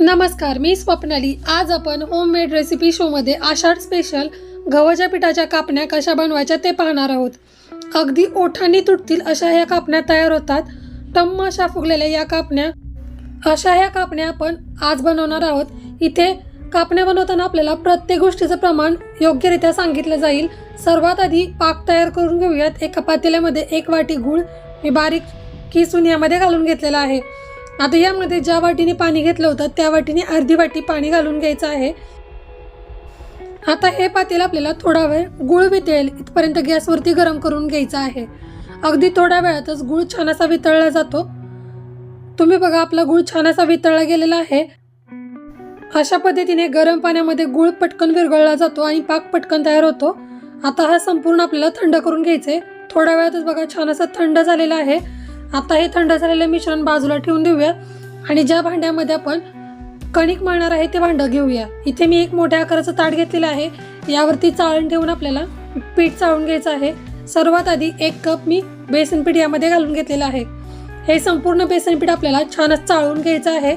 नमस्कार मी स्वप्नाली आज आपण होममेड रेसिपी शोमध्ये आषाढ स्पेशल गव्हाच्या पिठाच्या कापण्या कशा बनवायच्या ते पाहणार आहोत. अगदी ओठांनी तुटतील अशा ह्या कापण्या तयार होतात. टम्म अशा फुगलेल्या या कापण्या. अशा ह्या कापण्या आपण आज बनवणार आहोत. इथे कापण्या बनवताना आपल्याला प्रत्येक गोष्टीचं प्रमाण योग्यरित्या सांगितलं जाईल. सर्वात आधी पाक तयार करून घेऊयात. एका पातेल्यामध्ये एक वाटी गूळ. मी बारीक किसून यामध्ये घालून घेतलेला आहे. आता यामध्ये ज्या वाटीने पाणी घेतलं होतं त्या वाटीने अर्धी वाटी पाणी घालून घ्यायचं आहे. आता हे पातेल आपल्याला थोडा वेळ गुळ वितळेल इथपर्यंत गॅसवरती गरम करून घ्यायचं आहे. अगदी थोड्या वेळातच गुळ छान असा वितळला जातो. तुम्ही बघा आपला गुळ छान असा वितळला गेलेला आहे. अशा पद्धतीने गरम पाण्यामध्ये गुळ पटकन विरघळला जातो आणि पाक पटकन तयार होतो. आता हा संपूर्ण आपल्याला थंड करून घ्यायचे थोड्या वेळातच बघा छान असा थंड झालेला आहे. आता हे थंड झालेलं मिश्रण बाजूला ठेवून देऊया. आणि ज्या भांड्यामध्ये आपण कणिक मळणार आहे ते भांडं घेऊया. इथे मी एक मोठ्या आकाराचं ताट घेतलेलं आहे. यावरती चाळण ठेवून आपल्याला पीठ चाळून घ्यायचं आहे. सर्वात आधी एक कप मी बेसन पीठ यामध्ये घालून घेतलेलं आहे. हे संपूर्ण बेसन पीठ आपल्याला छानच चाळून घ्यायचं आहे.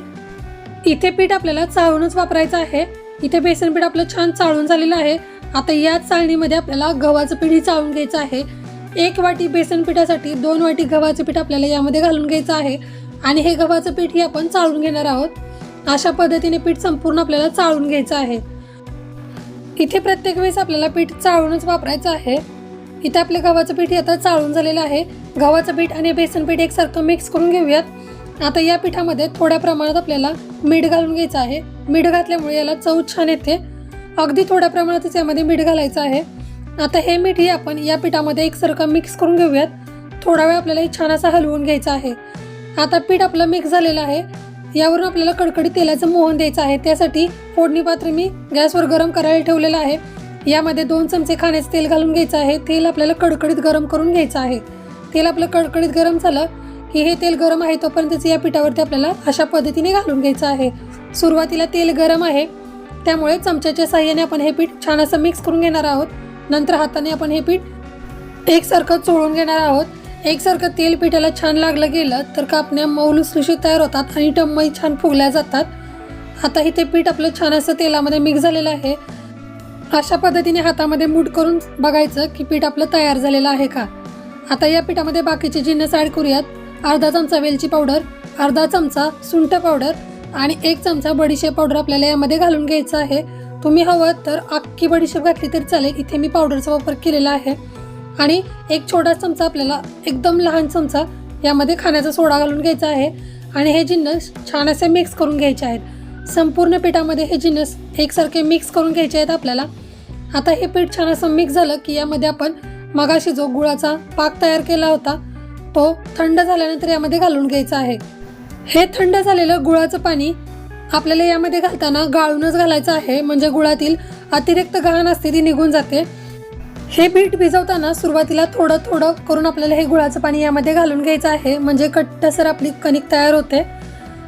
इथे पीठ आपल्याला चाळूनच वापरायचं आहे. इथे बेसन पीठ आपलं छान चाळून झालेलं आहे. आता याच चाळणीमध्ये आपल्याला गव्हाचं पीठही चाळून घ्यायचं आहे. एक वाटी बेसन पिठासाठी दोन वाटी गव्हाचं पीठ आपल्याला यामध्ये घालून घ्यायचं आहे. आणि हे गव्हाचं पीठही आपण चाळून घेणार आहोत. अशा पद्धतीने पीठ संपूर्ण आपल्याला चाळून घ्यायचं आहे. इथे प्रत्येक वेळेस आपल्याला पीठ चाळूनच वापरायचं आहे. इथे आपले गव्हाचं पीठ हे आता चाळून झालेलं आहे. गव्हाचं पीठ आणि बेसन पीठ एकसारखं मिक्स करून घेऊयात. आता या पिठामध्ये थोड्या प्रमाणात आपल्याला मीठ घालून घ्यायचं आहे. मीठ घातल्यामुळे याला चव छान येते. अगदी थोड्या प्रमाणातच यामध्ये मीठ घालायचं आहे. आता हे मीठही आपण या पिठामध्ये एकसारखं मिक्स करून घेऊयात. थोडा वेळ आपल्याला हे छान असा हलवून घ्यायचं आहे. आता पीठ आपलं मिक्स झालेलं आहे. यावरून आपल्याला कडकडीत तेलाचं मोहन द्यायचं आहे. त्यासाठी फोडणी पात्र मी गॅसवर गरम करायला ठेवलेलं आहे. यामध्ये दोन चमचे खाण्याचं तेल घालून घ्यायचं आहे. तेल आपल्याला कडकडीत गरम करून घ्यायचं आहे. तेल आपलं कडकडीत गरम झालं की हे तेल गरम आहे तोपर्यंतच या पिठावरती आपल्याला अशा पद्धतीने घालून घ्यायचं आहे. सुरुवातीला तेल गरम आहे. त्यामुळे चमच्याच्या साह्याने आपण हे पीठ छान असं मिक्स करून घेणार आहोत. नंतर हाताने आपण हे पीठ एकसारखं चोळून घेणार आहोत. एकसारखं तेल पिठाला छान लागलं गेलं तर कापण्या मऊ लुसलुशीत तयार होतात आणि टम्मही छान फुगल्या जातात. आता इथे पीठ आपलं छान असं तेलामध्ये मिक्स झालेलं आहे. अशा पद्धतीने हातामध्ये मूठ करून बघायचं की पीठ आपलं तयार झालेलं आहे का. आता या पिठामध्ये बाकीचे जिन्नस ॲड करूयात. अर्धा चमचा वेलची पावडर अर्धा चमचा सुंठ पावडर आणि एक चमचा बडीशेप पावडर आपल्याला यामध्ये घालून घ्यायचं आहे. तुम्ही हवं तर अख्खी बडीशेप घातली तरी चालेल. इथे मी पावडरचा वापर केलेला आहे. आणि एक छोटा चमचा आपल्याला एकदम लहान चमचा यामध्ये खाण्याचा सोडा घालून घ्यायचा आहे. आणि हे जिन्नस छान असे मिक्स करून घ्यायचे आहेत. संपूर्ण पिठामध्ये हे जिन्नस एकसारखे मिक्स करून घ्यायचे आहेत आपल्याला. आता हे पीठ छान असं मिक्स झालं की यामध्ये आपण मगाशी जो गुळाचा पाक तयार केला होता तो थंड झाल्यानंतर यामध्ये घालून घ्यायचा आहे. हे थंड झालेलं गुळाचं पाणी आपल्याला यामध्ये घालताना गाळूनच घालायचं आहे. म्हणजे गुळातील अतिरिक्त घाण असते ती निघून जाते. हे पीठ भिजवताना सुरुवातीला थोडं थोडं करून आपल्याला हे गुळाचं पाणी यामध्ये घालून घ्यायचं आहे. म्हणजे कट्टसर आपली कणिक तयार होते.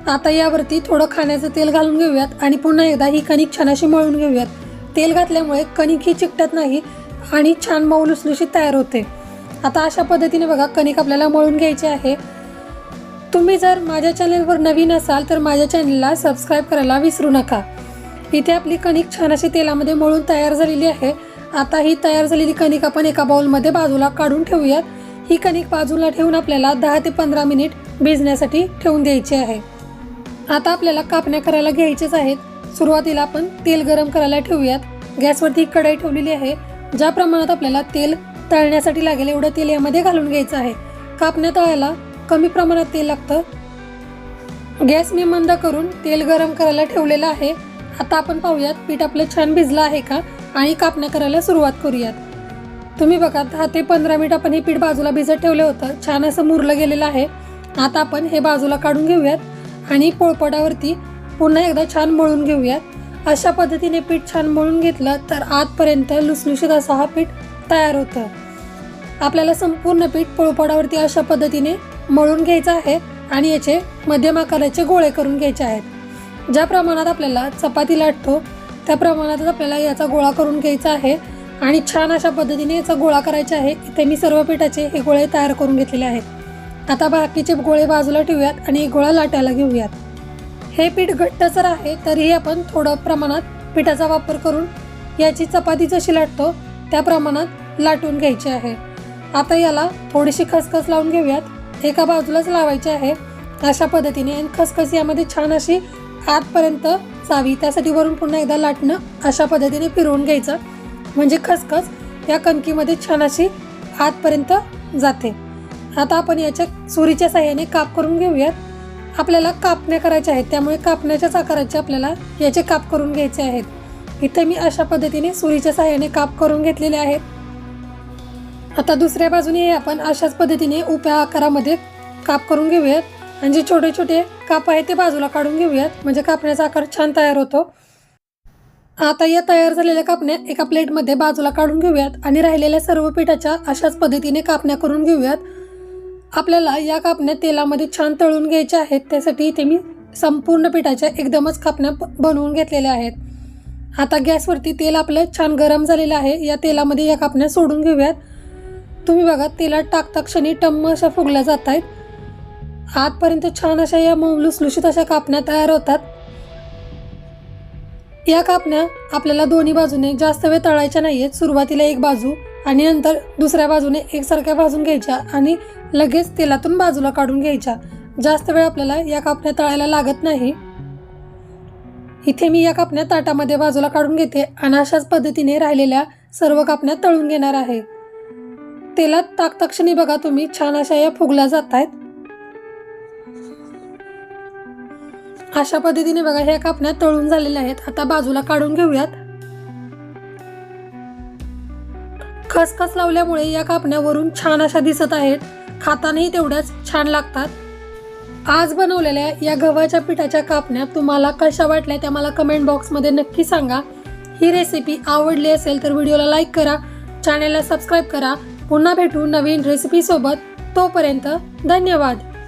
आता यावरती थोडं खाण्याचं तेल घालून घेऊयात आणि पुन्हा एकदा ही कणिक छान अशी मळून घेऊयात. तेल घातल्यामुळे कणिक ही चिकटत नाही आणि छान मऊ लुसलुशीत तयार होते. आता अशा पद्धतीने बघा कणिक आपल्याला मळून घ्यायची आहे. तुम्ही जर माझ्या चॅनलवर नवीन असाल तर माझ्या चॅनलला सबस्क्राईब करायला विसरू नका. इथे आपली कणिक छान अशी तेलामध्ये मळून तयार झालेली आहे. आता ही तयार झालेली कणिक आपण एका बाउलमध्ये बाजूला काढून ठेवूयात. ही कणिक बाजूला ठेवून आपल्याला दहा ते पंधरा मिनिट भिजण्यासाठी ठेवून द्यायची आहे. आता आपल्याला कापण्या करायला घ्यायचेच आहेत. सुरुवातीला आपण तेल गरम करायला ठेवूयात. गॅसवरती कढाई ठेवलेली आहे. ज्या प्रमाणात आपल्याला तेल तळण्यासाठी लागेल एवढं तेल यामध्ये घालून घ्यायचं आहे. कापण्या तळायला कमी प्रमाणात तेल लागतं. गॅस मी मंद करून तेल गरम करायला ठेवलेलं आहे. आता आपण पाहूयात पीठ आपलं छान भिजलं आहे का? आणि कापण्या करायला सुरुवात करूयात. तुम्ही बघा दहा ते पंधरा मिनिट आपण हे पीठ बाजूला भिजत ठेवलं होतं. छान असं मुरलं गेलेलं आहे. आता आपण हे बाजूला काढून घेऊयात आणि पोळपटावरती पुन्हा एकदा छान मळून घेऊयात. अशा पद्धतीने पीठ छान मळून घेतलं तर आतपर्यंत लुसलुशीत असा हा पीठ तयार होतं. आपल्याला संपूर्ण पीठ पोळपाडावरती अशा पद्धतीने मळून घ्यायचं आहे आणि याचे मध्यम आकाराचे गोळे करून घ्यायचे आहेत. ज्या प्रमाणात आपल्याला चपाती लाटतो त्या प्रमाणातच आपल्याला याचा गोळा करून घ्यायचा आहे आणि छान अशा पद्धतीने याचा गोळा करायचा आहे. इथे मी सर्व पिठाचे हे गोळे तयार करून घेतलेले आहेत. आता बाकीचे गोळे बाजूला ठेवूयात आणि एक गोळा लाटायला घेऊयात. हे पीठ घट्टसर आहे तरीही आपण थोडं प्रमाणात पिठाचा वापर करून याची चपाती जशी लाटतो त्या प्रमाणात लाटून घ्यायची आहे. आता याला थोडीशी खसखस लावून घेऊयात. एका बाजूलाच लावायचे आहे. अशा पद्धतीने आणि खसखस यामध्ये छान अशी आतपर्यंत जावी. त्यासाठी वरून पुन्हा एकदा लाटणं अशा पद्धतीने फिरवून घ्यायचं. म्हणजे खसखस या कणकीमध्ये छान अशी आतपर्यंत जाते. आता आपण याच्या सुरीच्या साह्याने काप करून घेऊयात. आपल्याला कापण्या करायच्या आहेत. त्यामुळे कापण्याच्याच आकाराचे आपल्याला याचे काप करून घ्यायचे आहेत. इथे मी अशा पद्धतीने सुरीच्या साह्याने काप करून घेतलेले आहेत. आता दुसऱ्या बाजूने आपण अशाच पद्धतीने उप्या आकारामध्ये काप करून घेऊयात. आणि जे छोटे छोटे काप आहे ते बाजूला काढून घेऊयात. म्हणजे कापण्याचा आकार छान तयार होतो. आता या तयार झालेल्या कापण्या एका प्लेटमध्ये बाजूला काढून घेऊयात. आणि राहिलेल्या सर्व पिठाच्या अशाच पद्धतीने कापण्या करून घेऊयात. आपल्याला या कापण्या तेलामध्ये छान तळून घ्यायच्या आहेत. त्यासाठी इथे मी संपूर्ण पिठाच्या एकदमच कापण्या बनवून घेतलेल्या आहेत. आता गॅसवरती तेल आपलं छान गरम झालेलं आहे. या तेलामध्ये या कापण्या सोडून घेऊयात. तुम्ही बघा तेलात टाकता क्षणी टम्म अशा फुगल्या जात आहेत आतपर्यंत छान अशा या मऊ लुसलुशीत अशा कापण्या तयार होतात. या कापण्या आपल्याला दोन्ही बाजूने जास्त वेळ तळायच्या नाही आहेत सुरुवातीला एक बाजू आणि नंतर दुसऱ्या बाजूने एकसारख्या भाजून घ्यायच्या आणि लगेच तेलातून बाजूला काढून घ्यायच्या. जास्त वेळ आपल्याला या कापण्या तळायला लागत नाही. इथे मी या कापण्या ताटामध्ये बाजूला काढून घेते आणि अशाच पद्धतीने राहिलेल्या सर्व कापण्या तळून घेणार आहे. तेलात ताकताक्षणी बघा तुम्ही. छान अशा या फुगल्या जात आहेत अशा पद्धतीने बघा ह्या कापण्या तळून झालेल्या आहेत. आता बाजूला काढून घेऊयात. खसखस लावल्यामुळे या कापण्यावरून छान अशा दिसत आहेत. खातानाही तेवढ्याच छान लागतात. आज बनवलेल्या या गव्हाच्या पिठाच्या कापण्या तुम्हाला कशा वाटल्या त्या मला कमेंट बॉक्समध्ये नक्की सांगा. ही रेसिपी आवडली असेल तर व्हिडिओला लाईक करा. चॅनेलला सबस्क्राईब करा. पुन्हा भेटू नवीन रेसिपीसोबत तोपर्यंत धन्यवाद.